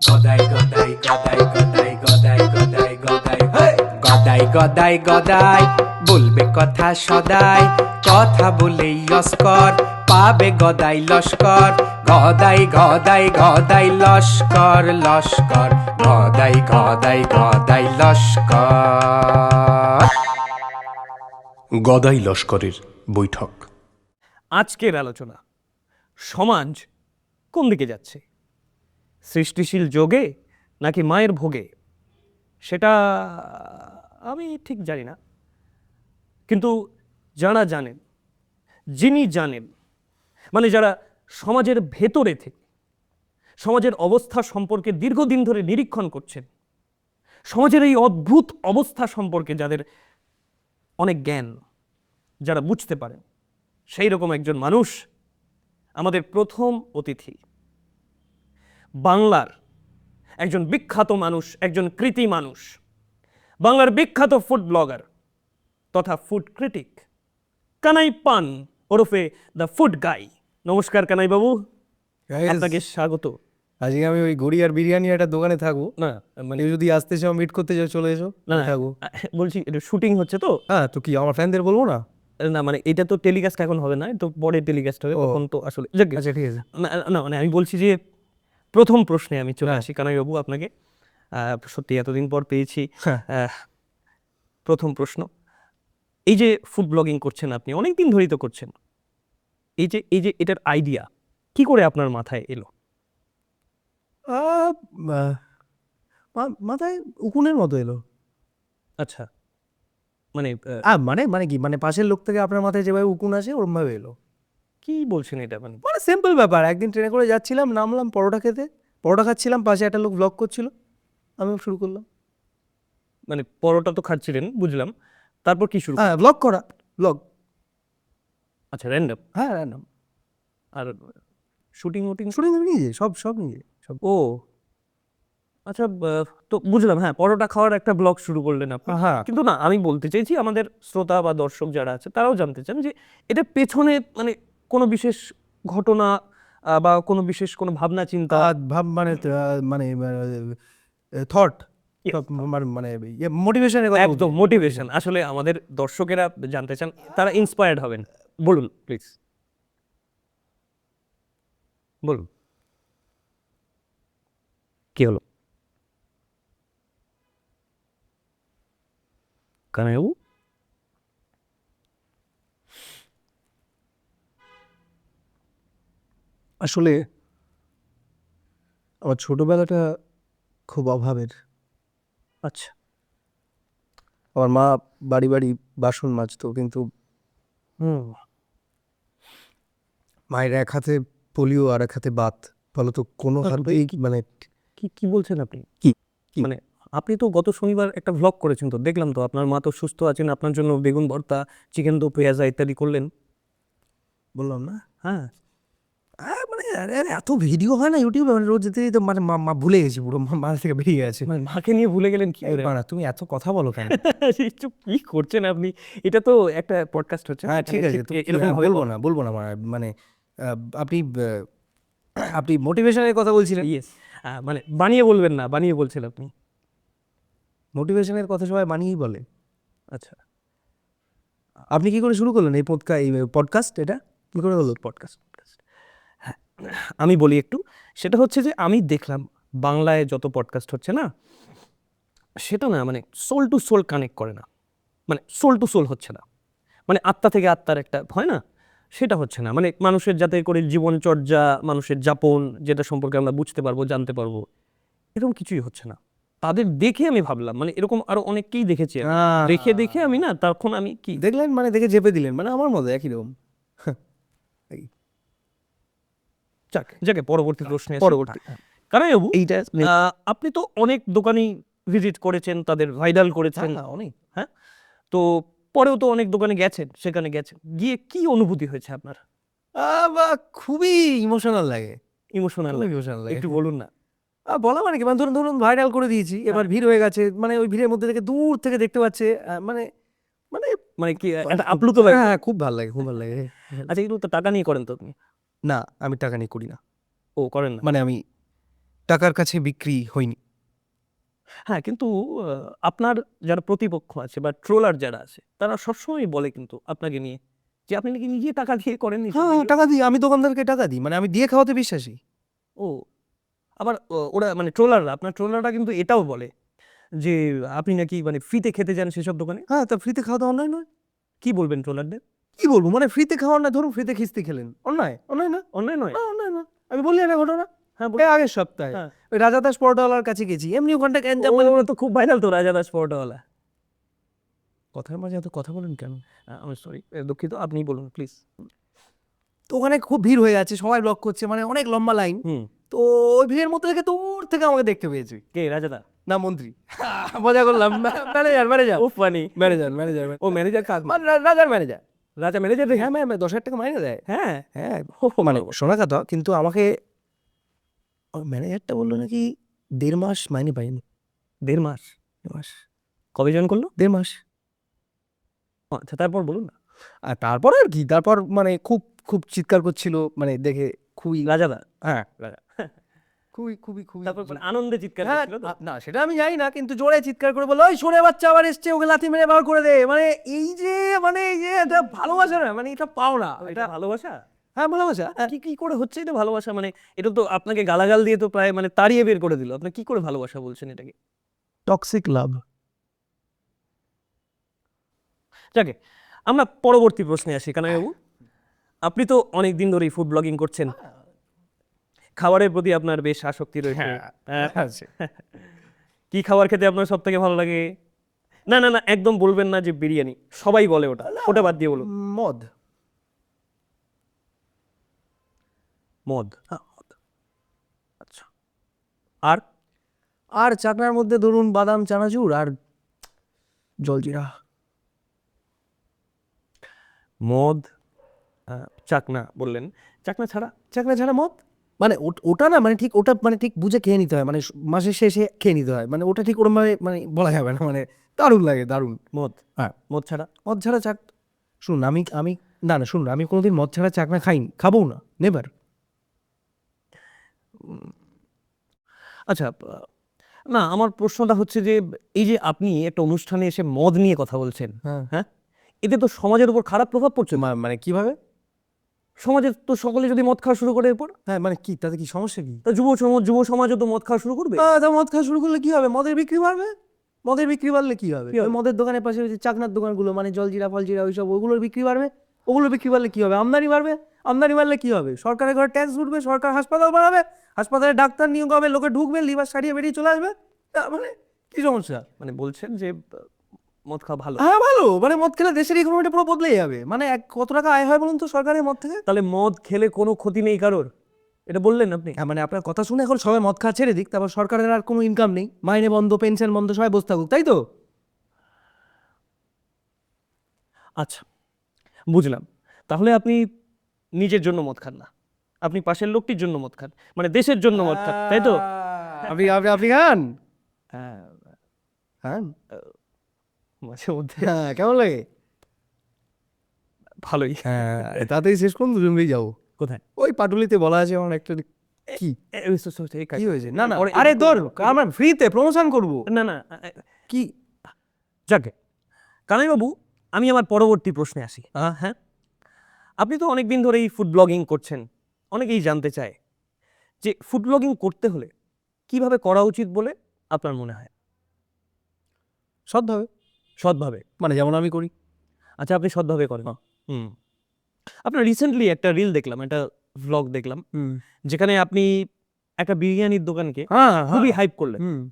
গদাই গদাই গদাই গদাই গদাই গদাই গদাই! গদাই গদাই গদাই বলবে কথা সদাই কথা বলেই লস্কর পাবে গদাই লস্কর গদাই গদাই গদাই লস্কর লস্কর গদাই গদাই গদাই লস্কর গদাই লস্করের বৈঠক আজকের আলোচনা সমাজ কোন দিকে যাচ্ছে সৃষ্টিশীল যোগে নাকি মায়ের ভোগে? সেটা আমি ঠিক জানি না। কিন্তু যারা জানেন, যিনি জানেন মানে যারা সমাজের ভেতরে থেকে, সমাজের অবস্থা সম্পর্কে দীর্ঘদিন ধরে নিরীক্ষণ করছেন, সমাজের এই অদ্ভুত অবস্থা সম্পর্কে যাদের অনেক জ্ঞান, যারা বুঝতে পারেন সেই রকম একজন মানুষ আমাদের প্রথম অতিথি। বাংলার একজন বিখ্যাত মানুষ একজন কৃতি মানুষ বাংলার বিখ্যাত ফুড ব্লগার তথা ফুড ক্রিটিক কানাই পান ওরফে দ্য ফুড গাই। নমস্কার কানাই বাবু। আপনাকে স্বাগত। আজকে আমি ওই গড়িয়ার বিরিয়ানি একটা দোকানে থাকব। না মানে যদি আসতে চাও মিট করতে চাও চলে এসো না থাকব। বলছি এটা শুটিং হচ্ছে তো? হ্যাঁ তো কি আমার ফ্যানদের বলব না? না মানে এটা তো টেলিকাস্ট এখন হবে না তো পরে টেলিকাস্ট হবে। তখন তো আসলে আচ্ছা ঠিক আছে। না না মানে আমি বলছি যে প্রথম প্রশ্নে আমি চলে আসি। কানাইবাবু আপনাকে সত্যি এতদিন পর পেয়েছি হ্যাঁ। প্রথম প্রশ্ন। এই যে ফুড ব্লগিং করছেন আপনি অনেক দিন ধরেই তো করছেন। এই যে এই যে এটার আইডিয়া কি করে আপনার মাথায় এলো? মাথায় উকুনের মতো এলো। আচ্ছা। মানে মানে মানে কি? মানে পাশের লোক থেকে আপনার মাথায় যেভাবে উকুন আসে ওরম ভাবে এলো। কি বলছেন এটা? মানে মানে সিম্পল ব্যাপার। একদিন ট্রেনে করে যাচ্ছিলাম নামলাম পরোটা খেতে। পরোটা খাচ্ছিলাম পাশে একটা লোক ব্লগ করছিল। আমিও শুরু করলাম। মানে পরোটা তো খাচ্ছিলেন বুঝলাম। তারপর কি শুরু হ্যাঁ ব্লগ করা ব্লগ আচ্ছা র্যান্ডম হ্যাঁ র্যান্ডম আর শুটিং উটিং শুটিং আমি নিজে সব সব নিজে সব। ও। আচ্ছা তো বুঝলাম হ্যাঁ পরোটা খাওয়ার একটা ব্লগ শুরু করলেন আপনি। হ্যাঁ। কিন্তু না আমি বলতে চাইছি আমাদের শ্রোতা বা দর্শক যারা আছে তারাও জানতে চান যে এটা পেছনে মানে কোনো বিশেষ ঘটনা বা কোনো বিশেষ কোনো ভাবনা চিন্তা? ভাব মানে মানে থট. মানে মোটিভেশনের কথা একদম মোটিভেশন আসলে আমাদের দর্শকেরা জানতে চান তারা ইন্সপায়ার্ড হবেন। বলুন প্লিজ বলুন। কি হলো? কানাইবাবু? আসলে আমার ছোটবেলাটা খুব অভাবের। আচ্ছা। আমার মা বাড়ি বাড়ি বাসন মাজতো কিন্তু হুম। মায়ের এক হাতে পোলিও আর এক হাতে বাত ফলত কোনো হাতেই মানে কি কি বলছেন আপনি? কি? মানে আপনি তো গত শনিবার একটা ভ্লগ করেছেন তো দেখলাম তো আপনার মা তো সুস্থ আছেন আপনার জন্য বেগুন ভর্তা চিকেন দো পেঁয়াজা ইত্যাদি করলেন। বললাম না? হ্যাঁ। আরে এত ভিডিও হয় না ইউটিউবে? মানে রোজ যেতে যেতে মানে মা ভুলে গেছি পুরো মা- থেকে বেরিয়ে গেছে। মানে মাকে নিয়ে ভুলে গেলেন কি? না তুমি এত কথা বলো কেন? কি করছেন আপনি? এটা তো একটা পডকাস্ট হচ্ছে হ্যাঁ ঠিক আছে তুমি এরকম হ্যাঁ, বলব না বলব না মানে মানে আপনি আপনি মোটিভেশনের কথা বলছিলেন? ইয়েস মানে বানিয়ে বলবেন না বানিয়ে বলছেন আপনি। মোটিভেশনের কথা সবাই বানিয়েই বলে। আচ্ছা। আপনি কি করে শুরু করলেন এই পডকা এই পডকাস্ট এটা? কি করে হলো? পডকাস্ট আমি বলি একটু সেটা হচ্ছে যে আমি দেখলাম বাংলায় যত পডকাস্ট হচ্ছে না সেটা না মানে সোল টু সোল কানেক্ট করে না। মানে সোল টু সোল হচ্ছে না। মানে আত্মা থেকে আত্মার একটা হয় না সেটা হচ্ছে না। মানে মানুষের যাতে করে জীবনচর্যা মানুষের যাপন যেটা সম্পর্কে আমরা বুঝতে পারব জানতে পারব এরকম কিছুই হচ্ছে না। তাদের দেখে আমি ভাবলাম মানে এরকম আরও অনেককেই দেখেছি। দেখে দেখে আমি না তখন আমি কি? দেখলেন মানে দেখে চেপে দিলেন মানে আমার মতো একই রকম। যাক পরবর্তী প্রশ্নে পরবর্তী কারণ বাবু এইটা আপনি তো অনেক দোকানই ভিজিট করেছেন তাদের ভাইরাল করেছেন। হ্যাঁ, অনেক। হ্যাঁ? তো পরেও তো অনেক দোকানে গেছেন সেখানে গেছেন। গিয়ে কি অনুভূতি হয়েছে আপনার? খুবই ইমোশনাল লাগে। ইমোশনাল খুব ইমোশনাল লাগে। একটু বলুন না। বলা মানে কি? মানে ধরুন ধরুন ভাইরাল করে দিয়েছি এবার ভিড় হয়ে গেছে মানে ওই ভিড়ের মধ্যে থেকে দূর থেকে দেখতে পাচ্ছে মানে মানে মানে কি একটা আপ্লুত ব্যাপার। হ্যাঁ খুব ভালো লাগে খুব ভালো লাগে। আচ্ছা এগুলো তো টাকা নিয়ে করেন তো আপনি। না আমি টাকা নিয়ে করি না। ও করেন না। মানে আমি টাকার কাছে বিক্রি হইনি। হ্যাঁ কিন্তু আপনার যারা প্রতিপক্ষ আছে বা ট্রোলার যারা আছে তারা সবসময় বলে কিন্তু আপনাকে নিয়ে যে আপনি নাকি নিজে টাকা দিয়ে করেন হ্যাঁ টাকা দিই আমি দোকানদারকে টাকা দিই মানে আমি দিয়ে খাওয়াতে বিশ্বাসী। ও আবার ওরা মানে ট্রোলাররা আপনার ট্রোলাররা কিন্তু এটাও বলে যে আপনি নাকি মানে ফ্রিতে খেতে যান সেসব দোকানে? হ্যাঁ তা ফ্রিতে খাওয়া তো অন্যায় নয়। কি বলবেন ট্রোলারদের? কি বলব? মানে ফ্রিতে খাওয়ার না ধরুন ফ্রিতে খিস্তি খেলেন। অন্যায়? অন্যায় না? অন্যায় নয়? অন্যায় না। আমি বললি একটা ঘটনা? হ্যাঁ এই আগের সপ্তাহে। হ্যাঁ। ওই রাজা দাস পরোটাওয়ালার কাছে গেছি। এমনি ওখানটা গ্যাঞ্জাম মানে তো খুব ভাইরাল তো রাজা দাস পরোটাওয়ালা। কথার মাঝে এত কথা বলেন কেন? আমি সরি দুঃখিত আপনি বলুন প্লিজ তো ওখানে খুব ভিড় হয়ে যাচ্ছে সবাই ব্লক করছে মানে অনেক লম্বা লাইন তো ওই ভিড়ের মধ্যে থেকে দূর থেকে আমাকে দেখতে পেয়েছি। কে রাজাদা না মন্ত্রী। মজা করলাম। Manager manager. ও ফানি ম্যানেজার ম্যানেজার। ও ম্যানেজার কাজ মানে রাজার ম্যানেজার রাজা ম্যানেজার হ্যাঁ ম্যাম দশ হাজার টাকা মাইনে দেয়। হ্যাঁ। হ্যাঁ মানে শোনা কথা কিন্তু আমাকে ম্যানেজারটা বলল নাকি দেড় মাস মাইনে পাইনি। দেড় মাস? দেড় মাস। কবে জয়েন করল? দেড় মাস। আচ্ছা তারপর বলুন না। আর তারপর আর কি তারপর মানে খুব খুব চিৎকার করছিল মানে দেখে খুবই রাজাদা? হ্যাঁ। রাজা। খুবই খুবই খুবই তারপর মানে আনন্দে চিৎকার হ্যাঁ, করছিল তো? না সেটা আমি জানি না কিন্তু জোরে চিৎকার করে বলল ওই সরে বাচ্চা আবার এসছে ওকে লাথি মেরে বার করে দে। মানে এই যে মানে এই যে এটা ভালোবাসা না মানে এটা পাও না এটা ভালোবাসা? হ্যাঁ ভালোবাসা। হ্যাঁ। কি কি করে হচ্ছে এটা ভালোবাসা? মানে এটা তো আপনাকে গালাগাল দিয়ে তো প্রায় মানে তাড়িয়ে বের করে দিল। আপনি কি করে ভালোবাসা বলছেন এটাকে? টক্সিক লাভ যাকে আমরা পরবর্তী প্রশ্নে আসি কানাইবাবু। আপনি তো অনেক দিন ধরেই ফুড ব্লগিং করছেন। খাবারের প্রতি আপনার বেশ আসক্তি রয়েছে। হ্যাঁ। কি খাবার খেতে আপনার সব থেকে ভালো লাগে? না না না একদম বলবেন না যে বিরিয়ানি। সবাই বলে ওটা। ওটা বাদ দিয়ে বলুন। মদ। মদ। আচ্ছা। আর? আর চাকনার মধ্যে ধরুন বাদাম চানাচুর আর জলজিরা। মদ চাকনা বললেন। চাকনা ছাড়া? চাকনা ছাড়া মদ? মানে ওটা না মানে ঠিক ওটা মানে ঠিক বুঝে খেয়ে নিতে হয়। মানে মাসের শেষে খেয়ে নিতে হয়। মানে ওটা ঠিক ওরমভাবে মানে বলা যাবে না। মানে দারুণ লাগে দারুণ। মদ? হ্যাঁ। মদ ছাড়া? মদ ছাড়া চাক শুনুন আমি আমি না না শুনুন আমি কোনোদিন মদ ছাড়া চাকনা খাইনি খাব না নেবার আচ্ছা না আমার প্রশ্নটা হচ্ছে যে এই যে আপনি একটা অনুষ্ঠানে এসে মদ নিয়ে কথা বলছেন হ্যাঁ। হ্যাঁ? এতে তো সমাজের উপর খারাপ প্রভাব পড়ছে। মানে কীভাবে? সমাজের তো সকলে যদি মদ খাওয়া শুরু করে এরপর? হ্যাঁ মানে কি? তাতে কি সমস্যা কি? তা যুব সমাজ যুব সমাজও তো মদ খাওয়া শুরু করবে? তা মদ খাওয়া শুরু করলে কি হবে? মদের বিক্রি বাড়বে? মদের বিক্রি বাড়লে কি হবে? ওই মদের দোকানের পাশে ওই যে চাকনার দোকানগুলো মানে জলজিরা ফলজিরা ওইসব ওগুলোর বিক্রি বাড়বে? ওগুলো বিক্রি বাড়লে কি হবে? আমদানি বাড়বে? আমদানি বাড়লে কি হবে? সরকারের ঘরে ট্যাক্স উঠবে সরকার হাসপাতাল বানাবে হাসপাতালে ডাক্তার নিয়োগ হবে লোকে ঢুকবে লিভার সারিয়ে বেরিয়ে চলে আসবে? তা মানে কি সমস্যা? মানে বলছেন যে মদ খাওয়া ভালো? হ্যাঁ ভালো। মানে মদ খেলে দেশের ইকোনমিটা পুরো বদলে যাবে। মানে এক কত টাকা আয় হয় বলুন তো সরকারের মদ থেকে? তাহলে মদ খেলে কোনো ক্ষতি নেই কারোর? এটা বললেন আপনি? হ্যাঁ মানে আপনার কথা শুনে এখন সবাই মদ খাওয়া ছেড়ে দিক তারপর সরকারের আর কোনো ইনকাম নেই। মাইনে বন্ধ পেনশন বন্ধ সবাই বসে থাকুক তাই তো? আচ্ছা বুঝলাম। তাহলে আপনি নিজের জন্য মদ খান না। আপনি পাশের লোকটির জন্য মদ খান। মানে দেশের জন্য মদ খান তাই তো? আপনি আপনি আপনি খান? হ্যাঁ। মাঝে মধ্যে। হ্যাঁ কেমন লাগে? ভালোই। হ্যাঁ তাতেই শেষ করুন দুজন মিলেই যাব। কোথায়? ওই পাটুলিতে বলা আছে আমার একটা কি? কি হয়েছে? না না আরে তোর আমরা ফ্রিতে প্রমোশন করব। না না কি? যাকে কানাইবাবু আমি আমার পরবর্তী প্রশ্নে আসি। হ্যাঁ? আপনি তো অনেক দিন ধরেই ফুড ব্লগিং করছেন অনেকেই জানতে চায় যে ফুড ব্লগিং করতে হলে কীভাবে করা উচিত বলে আপনার মনে হয়? সৎভাবে সৎভাবে মানে যেমন আমি করি। আচ্ছা আপনি সৎভাবে করেন। হুম। আপনার রিসেন্টলি একটা রিল দেখলাম একটা ভ্লগ দেখলাম যেখানে আপনি একটা বিরিয়ানির দোকানকে হ্যাঁ খুবই হাইপ করলেন।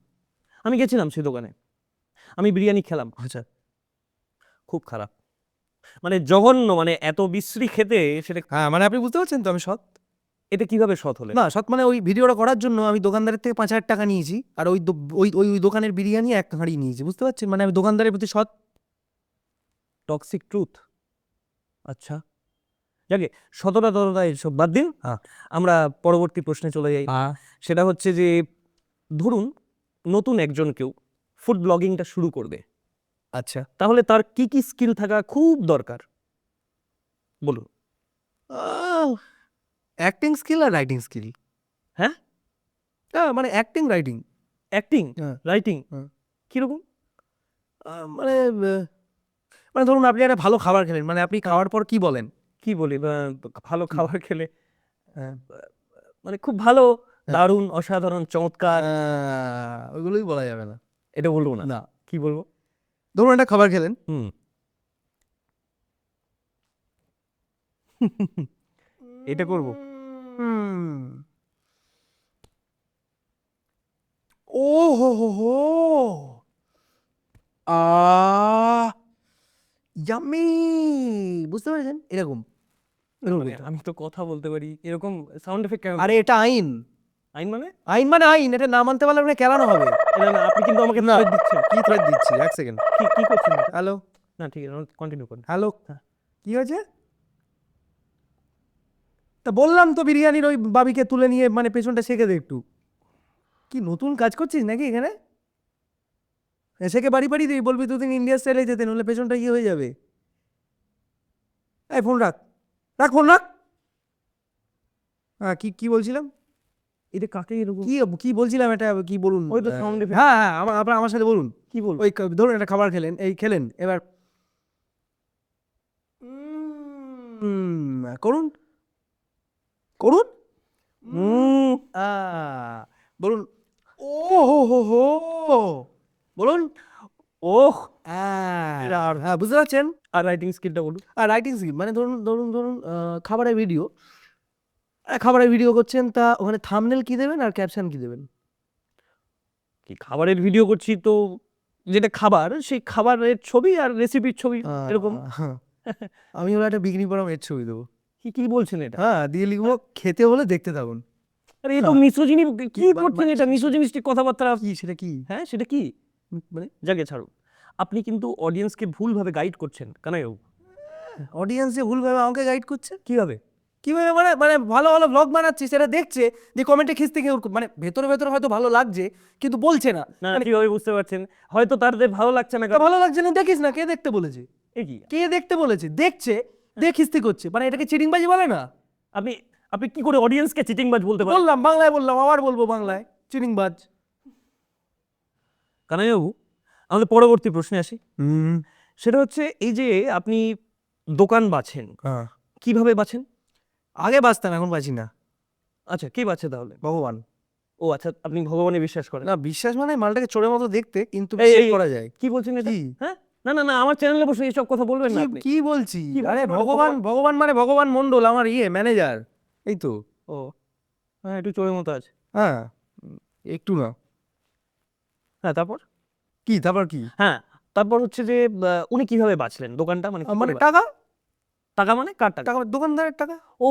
আমি গেছিলাম সেই দোকানে। আমি বিরিয়ানি খেলাম। আচ্ছা। খুব খারাপ। মানে জঘন্য মানে এত বিশ্রী খেতে সেটা হ্যাঁ মানে আপনি বুঝতে পারছেন তো আমি সৎ? এটা কীভাবে সৎ হলে না সৎ মানে ওই ভিডিওটা করার জন্য আমি দোকানদারের থেকে পাঁচ হাজার টাকা নিয়েছি আর ওই ওই ওই দোকানের বিরিয়ানি এক হাঁড়ি নিয়েছি বুঝতে পারছেন? মানে আমি দোকানদারের প্রতি সৎ? টক্সিক ট্রুথ আচ্ছা। যাকে সততা তততা এসব বাদ দিন। হ্যাঁ। আমরা পরবর্তী প্রশ্নে চলে যাই। সেটা হচ্ছে যে ধরুন নতুন একজন কেউ ফুড ব্লগিংটা শুরু করবে। আচ্ছা। তাহলে তার কি কি স্কিল থাকা খুব দরকার? বলুন। অ্যাক্টিং স্কিল আর রাইটিং স্কিল হ্যাঁ? মানে অ্যাক্টিং রাইটিং অ্যাক্টিং হ্যাঁ। রাইটিং হ্যাঁ। কীরকম? মানে মানে ধরুন আপনি একটা ভালো খাবার খেলেন মানে আপনি খাওয়ার পর কি বলেন? কি বলি? ভালো খাবার খেলে? আহ, মানে খুব ভালো দারুণ অসাধারণ চমৎকার। ওইগুলোই বলা যাবে না। এটা বলব না। না। কি বলব? ধরুন একটা খাবার খেলেন। হুম। এটা করব। ও হো হো হো। আ ইয়ামি বুঝতে পেরেছেন? এরকম। মানে। আমি তো কথা বলতে পারি। এরকম সাউন্ড এফেক্ট আরে এটা আইন। আইন মানে? আইন মানে আইন। এটা না মানতে পারলে আপনাকে কেলানো হবে। না না আপনি কিন্তু আমাকে না। দিচ্ছেন। কি থ্রেট দিচ্ছি? এক সেকেন্ড কি কি করছেন? হ্যালো না ঠিক আছে কন্টিনিউ করুন। হ্যালো হ্যাঁ। কি হয়েছে? তা বললাম তো বিরিয়ানির ওই বাবিকে তুলে নিয়ে মানে পেছনটা শেখে দে একটু। কি নতুন কাজ করছিস নাকি এখানে? শেখে বাড়ি বাড়ি দিবি বলবি দুদিন ইন্ডিয়া স্টাইলে যেতে নলে পেছনটা ইয়ে হয়ে যাবে? এই ফোন রাখ। রাখ ফোন রাখ। হ্যাঁ কি কি বলছিলাম? এটা কাকে এরকম? কি কি বলছিলাম এটা কি বলুন? ওই তো effect। হ্যাঁ হ্যাঁ আমার আপনার আমার সাথে বলুন। কি বলব ওই ধরুন একটা খাবার খেলেন এই খেলেন এবার করুন। করুন। বলুন ও হো হো হো। বলুন ওহ হ্যাঁ হ্যাঁ বুঝতে পারছেন? আর রাইটিং স্কিলটা বলুন। আর রাইটিং স্কিল মানে ধরুন ধরুন ধরুন খাবারের ভিডিও খাবারের ভিডিও করছেন তা ওখানে থামনেল কি দেবেন আর ক্যাপশন কি দেবেন? কি খাবারের ভিডিও করছি তো যেটা খাবার সেই খাবারের ছবি আর রেসিপির ছবি এরকম। হ্যাঁ। আমি ওরা একটা বিক্রি করা এর ছবি দেবো। কি কি বলছেন এটা? হ্যাঁ দিয়ে লিখব খেতে হলে দেখতে থাকুন। আরে এ তো মিসোজিনি কি করছেন এটা? মিসোজিনিস্টিক কথাবার্তা? কি সেটা কি? হ্যাঁ সেটা কি? মানে জাগে আপনি কিন্তু অডিয়েন্সকে ভুলভাবে গাইড করছেন কানাইও অডিয়েন্সে ভুলভাবে আমাকে গাইড করছে? কীভাবে? কীভাবে? মানে মানে ভালো ভালো ব্লগ বানাচ্ছি সেটা দেখছে যে কমেন্টে খিস্তি কেউ মানে ভেতরে ভেতরে হয়তো ভালো লাগছে কিন্তু বলছে না। না কীভাবে বুঝতে পারছেন? হয়তো তাদের ভালো লাগছে না ভালো লাগছে না দেখিস না কে দেখতে বলেছে? এ কি? কে দেখতে বলেছে? দেখছে দেখ খিস্তি করছে। মানে এটাকে চিটিংবাজি বলে না? আপনি আপনি কি করে অডিয়েন্সকে চিটিংবাজ বলতে পারেন? বললাম বাংলায় বললাম আবার বলব বাংলায়। চিটিংবাজ। কানাইবাবু আমাদের পরবর্তী প্রশ্নে আসি। হুম। সেটা হচ্ছে এই যে আপনি দোকান বাছেন হ্যাঁ। কীভাবে বাছেন? আগে বাঁচতাম এখন বাঁচি না। আচ্ছা কে বাছে তাহলে? ভগবান। ও আচ্ছা আপনি ভগবানে বিশ্বাস করেন। না বিশ্বাস মানে মালটাকে চোরের মতো দেখতে কিন্তু এই, বিশ্বাস এই, করা যায়। কি বলছেন এটা? হ্যাঁ? না না না আমার চ্যানেলে বসে এইসব কথা বলবেন না কি- আপনি। কি বলছি? আরে ভগবান ভগবান মানে ভগবান মন্ডল আমার ইয়ে ম্যানেজার এই তো। ও হ্যাঁ একটু চোরের মতো আছে। হ্যাঁ একটু না। হ্যাঁ তারপর? কি তারপর কি? হ্যাঁ তারপর হচ্ছে যে উনি কীভাবে বাঁচলেন? দোকানটা মানে মানে টাকা? টাকা মানে কার টাকা? টাকা দোকানদারের টাকা? ও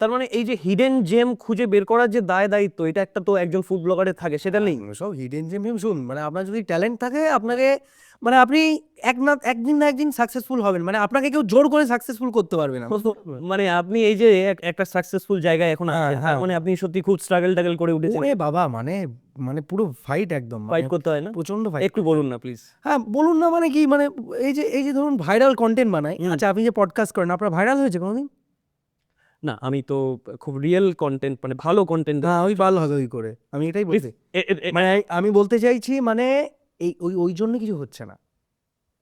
তার মানে এই যে হিডেন জেম খুঁজে বের করার যে দায় দায়িত্ব এটা একটা তো একজন ফুড ব্লগারের থাকে সেটা নেই। সব হিডেন জেম শুন মানে আপনার যদি ট্যালেন্ট থাকে আপনাকে মানে আপনি এক না একদিন না একদিন সাকসেসফুল হবেন মানে আপনাকে কেউ জোর করে সাকসেসফুল করতে পারবে না। মানে আপনি এই যে এক- একটা সাকসেসফুল জায়গায় এখন হ্যাঁ, হ্যাঁ। মানে আপনি সত্যি খুব স্ট্রাগল টাগল করে উঠেছেন। ওরে বাবা মানে মানে পুরো ফাইট একদম ফাইট করতে হয় না? প্রচণ্ড ফাইট একটু বলুন না প্লিজ হ্যাঁ বলুন না মানে কি মানে এই যে এই যে ধরুন ভাইরাল কন্টেন্ট বানাই। হুম। আচ্ছা আপনি যে পডকাস্ট করেন আপনার ভাইরাল হয়েছে কোনোদিন? না আমি তো খুব রিয়েল কন্টেন্ট মানে ভালো কন্টেন্ট না ওই ভালো হবে ওই করে আমি এটাই বলছি। মানে আমি বলতে চাইছি মানে এই ওই ওই জন্য কিছু হচ্ছে না।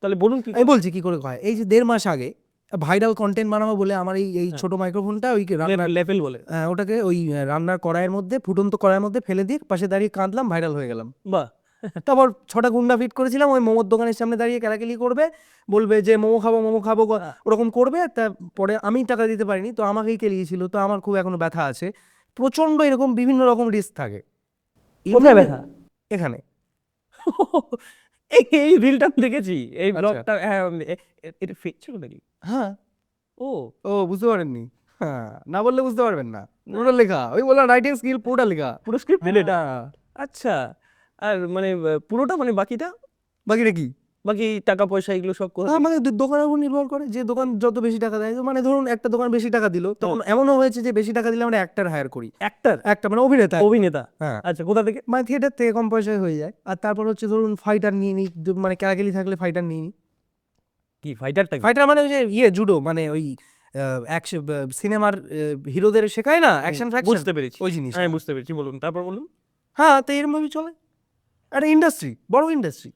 তাহলে বলুন কি আমি বলছি কি করে হয় এই যে দেড় মাস আগে ভাইরাল কন্টেন্ট বানাবো বলে আমার এই এই ছোট মাইক্রোফোনটা ওই রান্নার লেভেল বলে। আহ, ওটাকে ওই রান্নার কড়াইয়ের মধ্যে ফুটন্ত কড়াইয়ের মধ্যে ফেলে দিয়ে পাশে দাঁড়িয়ে কাঁদলাম ভাইরাল হয়ে গেলাম। বাহ! তারপর ছটা গুন্ডা ফিট করেছিলাম ওই মোমোর দোকানের সামনে দাঁড়িয়ে ক্যালাকেলি করবে বলবে যে মোমো খাব মোমো খাব ওরকম করবে তা পরে আমি টাকা দিতে পারিনি তো আমাকেই কেলিয়েছিল তো আমার খুব এখনও ব্যথা আছে। প্রচণ্ড এরকম বিভিন্ন রকম রিস্ক থাকে। কোথায় ব্যথা? এখানে। এই রিলটা আমি দেখেছি এই আচ্ছা। ব্লগটা হ্যাঁ এ- এ- এটা ফেক ছিল হ্যাঁ। ও। ও বুঝতে পারেননি। হ্যাঁ না বললে বুঝতে পারবেন না। পুরোটা লেখা ওই বললাম রাইটিং স্কিল পুরোটা লেখা। পুরো স্ক্রিপ্ট এটা হ্যাঁ। আচ্ছা। আর মানে পুরোটা মানে বাকিটা? বাকিটা কি? বাকি টাকা পয়সা এগুলো সব কোথা হ্যাঁ, মানে দোকানের উপর নির্ভর করে যে দোকান যত বেশি টাকা দেয়। মানে ধরুন একটা দোকান বেশি টাকা দিল তখন এমনও হয়েছে যে বেশি টাকা দিলে আমরা অ্যাক্টার হায়ার করি। অ্যাক্টর একটা মানে অভিনেতা। অভিনেতা? হ্যাঁ। আচ্ছা কোথা থেকে? মানে থিয়েটার থেকে কম পয়সায় হয়ে যায়। আর তারপর হচ্ছে ধরুন ফাইটার নিয়ে নিই মানে ক্যারাকেলি থাকলে ফাইটার নিয়ে নিই কি ফাইটারটা ফাইটার মানে ওই যে ইয়ে জুডো মানে ওই সিনেমার হিরোদের শেখায় না? অ্যাকশন ফ্যাকশন বুঝতে পেরেছি। ওই জিনিস হ্যাঁ বুঝতে পেরেছি। বলুন তারপর বলুন। হ্যাঁ তো এরমভাবেই চলে। একটা ইন্ডাস্ট্রি বড় ইন্ডাস্ট্রি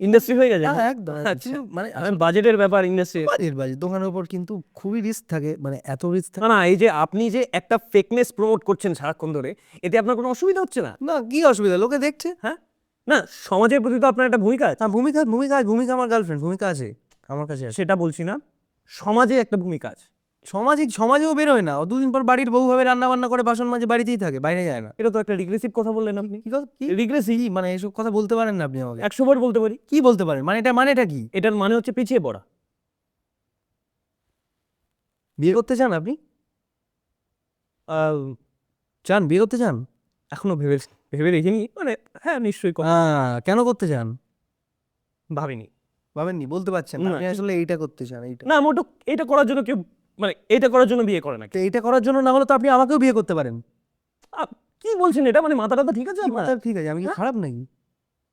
ইন্ডাস্ট্রি হয়ে গেছে? হ্যাঁ একদম আচ্ছা। মানে আমি বাজেটের ব্যাপার ইন্ডাস্ট্রি বাজেট বাজেট দোকানের উপর কিন্তু খুবই রিস্ক থাকে মানে এত রিস্ক থাকে। না না এই যে আপনি যে একটা ফেকনেস প্রমোট করছেন সারাক্ষণ ধরে এতে আপনার কোনো অসুবিধা হচ্ছে না? না কি অসুবিধা? লোকে দেখছে? হ্যাঁ? না সমাজের প্রতি তো আপনার একটা ভূমিকা আছে। হ্যাঁ ভূমিকা ভূমিকা ভূমিকা আমার গার্লফ্রেন্ড ভূমিকা আছে আমার কাছে সেটা বলছি না সমাজে একটা ভূমিকা আছে। সমাজে সমাজেও বেরোয় না। দুদিন পর বাড়ির বউ ভাবে রান্না বান্না করে বাসন মাঝে বাড়িতেই থাকে বাইরে যায় না। এটা তো একটা রিগ্রেসিভ কথা বললেন আপনি। কি কথা? কি? রিগ্রেসি মানে এসব কথা বলতে পারেন না আপনি আমাকে। একশো বার বলতে পারি। কি বলতে পারেন? মানে এটা মানেটা কি? এটার মানে হচ্ছে পিছিয়ে পড়া। বিয়ে করতে চান আপনি? চান? বিয়ে করতে চান? এখনও ভেবে ভেবে দেখিনি। মানে হ্যাঁ নিশ্চয়ই হ্যাঁ কেন করতে চান? ভাবিনি। ভাবেননি? বলতে পারছেন না। আপনি আসলে এইটা করতে চান এইটা। না মোটো এটা করার জন্য কেউ মানে এটা করার জন্য বিয়ে করে না তো এইটা করার জন্য না হলে তো আপনি আমাকেও বিয়ে করতে পারেন। কি বলছেন এটা? মানে মাথা টাথা ঠিক আছে আপনার? মাথা ঠিক আছে আমি কি খারাপ নাকি?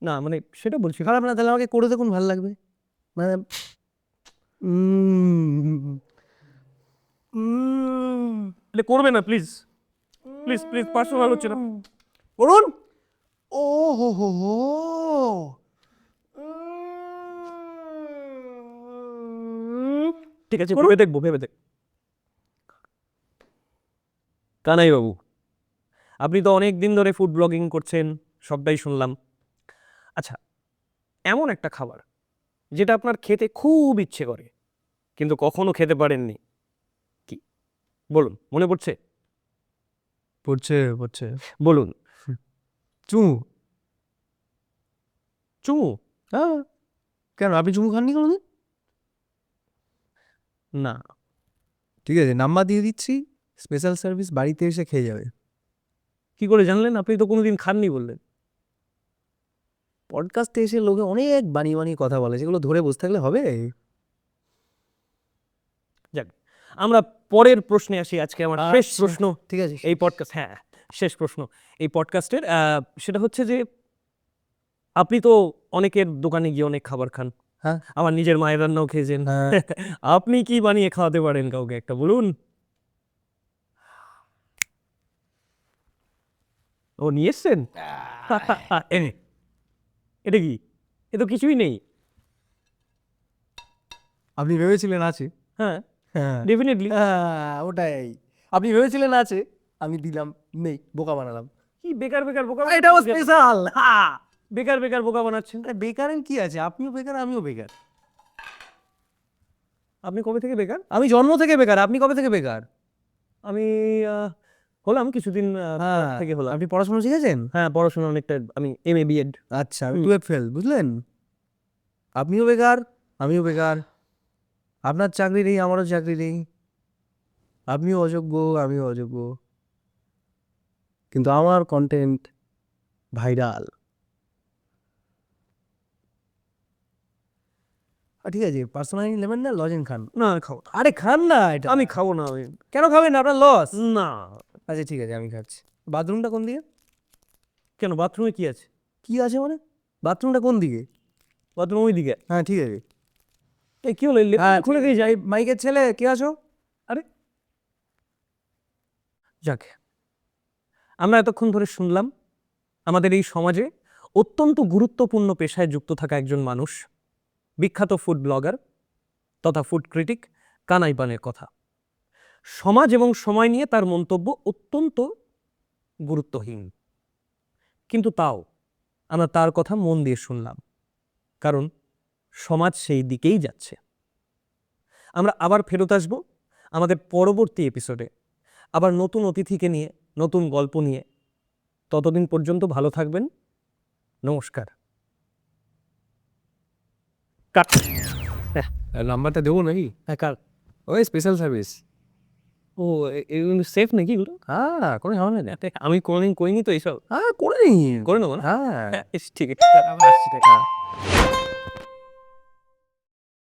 না মানে সেটা বলছি। খারাপ না তাহলে আমাকে করে দেখুন ভালো লাগবে। মানে তাহলে করবে না প্লিজ প্লিজ প্লিজ পার্সোনাল হচ্ছে না। করুন! ও হো হো হো। ঠিক আছে ভেবে দেখব ভেবে দেখ। কানাই বাবু আপনি তো অনেক দিন ধরে ফুড ব্লগিং করছেন সবটাই শুনলাম। আচ্ছা এমন একটা খাবার যেটা আপনার খেতে খুব ইচ্ছে করে কিন্তু কখনো খেতে পারেননি। কি? বলুন মনে পড়ছে? পড়ছে পড়ছে। বলুন। চুমু। চুমু? হ্যাঁ কেন আপনি চুমু খাননি কোনোদিন? না। ঠিক আছে নাম্বার দিয়ে দিচ্ছি। স্পেশাল সার্ভিস বাড়িতে এসে খেয়ে যাবে। কি করে জানলেন? আপনি তো কোনোদিন খাননি বললেন। পডকাস্টে এসে লোকে অনেক বানিয়ে বানিয়ে কথা বলে সেগুলো ধরে বসে থাকলে হবে? যাক আমরা পরের প্রশ্নে আসি। আজকে আমার শেষ আচ্ছা। প্রশ্ন। ঠিক আছে এই পডকাস্ট হ্যাঁ শেষ প্রশ্ন। এই পডকাস্টের সেটা হচ্ছে যে আপনি তো অনেকের দোকানে গিয়ে অনেক খাবার খান। হ্যাঁ। আমার নিজের মায়ের রান্নাও খেয়েছেন হ্যাঁ। আপনি কি বানিয়ে খাওয়াতে পারেন কাউকে? একটা বলুন। ও নিয়ে এসছেন? এনে এটা কি? এ তো কিছুই নেই। আপনি ভেবেছিলেন আছে? হ্যাঁ। হ্যাঁ। ডেফিনেটলি হ্যাঁ, ওটাই। আপনি ভেবেছিলেন আছে? আমি দিলাম নেই বোকা বানালাম। কি বেকার বেকার বোকা এটাও স্পেশাল হ্যাঁ বেকার বেকার বোকা বানাচ্ছেন? আরে বেকারের কি আছে? আপনিও বেকার আমিও বেকার। আপনি কবে থেকে বেকার? আমি জন্ম থেকে বেকার আপনি কবে থেকে বেকার? আমি হলাম কিছুদিন হ্যাঁ। থেকে হলাম। আপনি পড়াশোনা শিখেছেন? হ্যাঁ পড়াশোনা অনেকটা আমি এম এ বিএড আচ্ছা আমি টুয়েলভ ফেল বুঝলেন? আপনিও বেকার আমিও বেকার। আপনার চাকরি নেই আমারও চাকরি নেই। আপনিও অযোগ্য আমিও অযোগ্য। কিন্তু আমার কন্টেন্ট ভাইরাল ঠিক আছে পার্সোনালি নেবেন না লজেন খান? না খাও আরে খান না এটা। আমি খাব না আমি কেন খাবেন আপনার লস না। আচ্ছা ঠিক আছে আমি খাচ্ছি। বাথরুমটা কোন দিকে? কেন বাথরুমে কি আছে? কি আছে মানে? বাথরুমটা কোন দিকে? বাথরুম ওই দিকে। হ্যাঁ ঠিক আছে। এই কি হলো? হ্যাঁ খুলে গিয়ে যাই মাইকের ছেলে কে আছো? আরে। যাক। আমরা এতক্ষণ ধরে শুনলাম আমাদের এই সমাজে অত্যন্ত গুরুত্বপূর্ণ পেশায় যুক্ত থাকা একজন মানুষ বিখ্যাত ফুড ব্লগার তথা ফুড ক্রিটিক কানাই পানের কথা। সমাজ এবং সময় নিয়ে তার মন্তব্য অত্যন্ত গুরুত্বহীন। কিন্তু তাও আমরা তার কথা মন দিয়ে শুনলাম কারণ সমাজ সেই দিকেই যাচ্ছে। আমরা আবার ফেরত আসব আমাদের পরবর্তী এপিসোডে। আবার নতুন অতিথিকে নিয়ে নতুন গল্প নিয়ে। ততদিন পর্যন্ত ভালো থাকবেন। নমস্কার। কাট। নাম্বারটা দেবো নাকি? হ্যাঁ কাট। ওই স্পেশাল সার্ভিস ও এগুলো সেফ নাকি এগুলো? হ্যাঁ কোনো ঝামেলা নেই। আমি কোনোদিন করিনি তো এইসব। হ্যাঁ করে নিই করে নেব না? হ্যাঁ। ঠিক আছে আবার আসছি।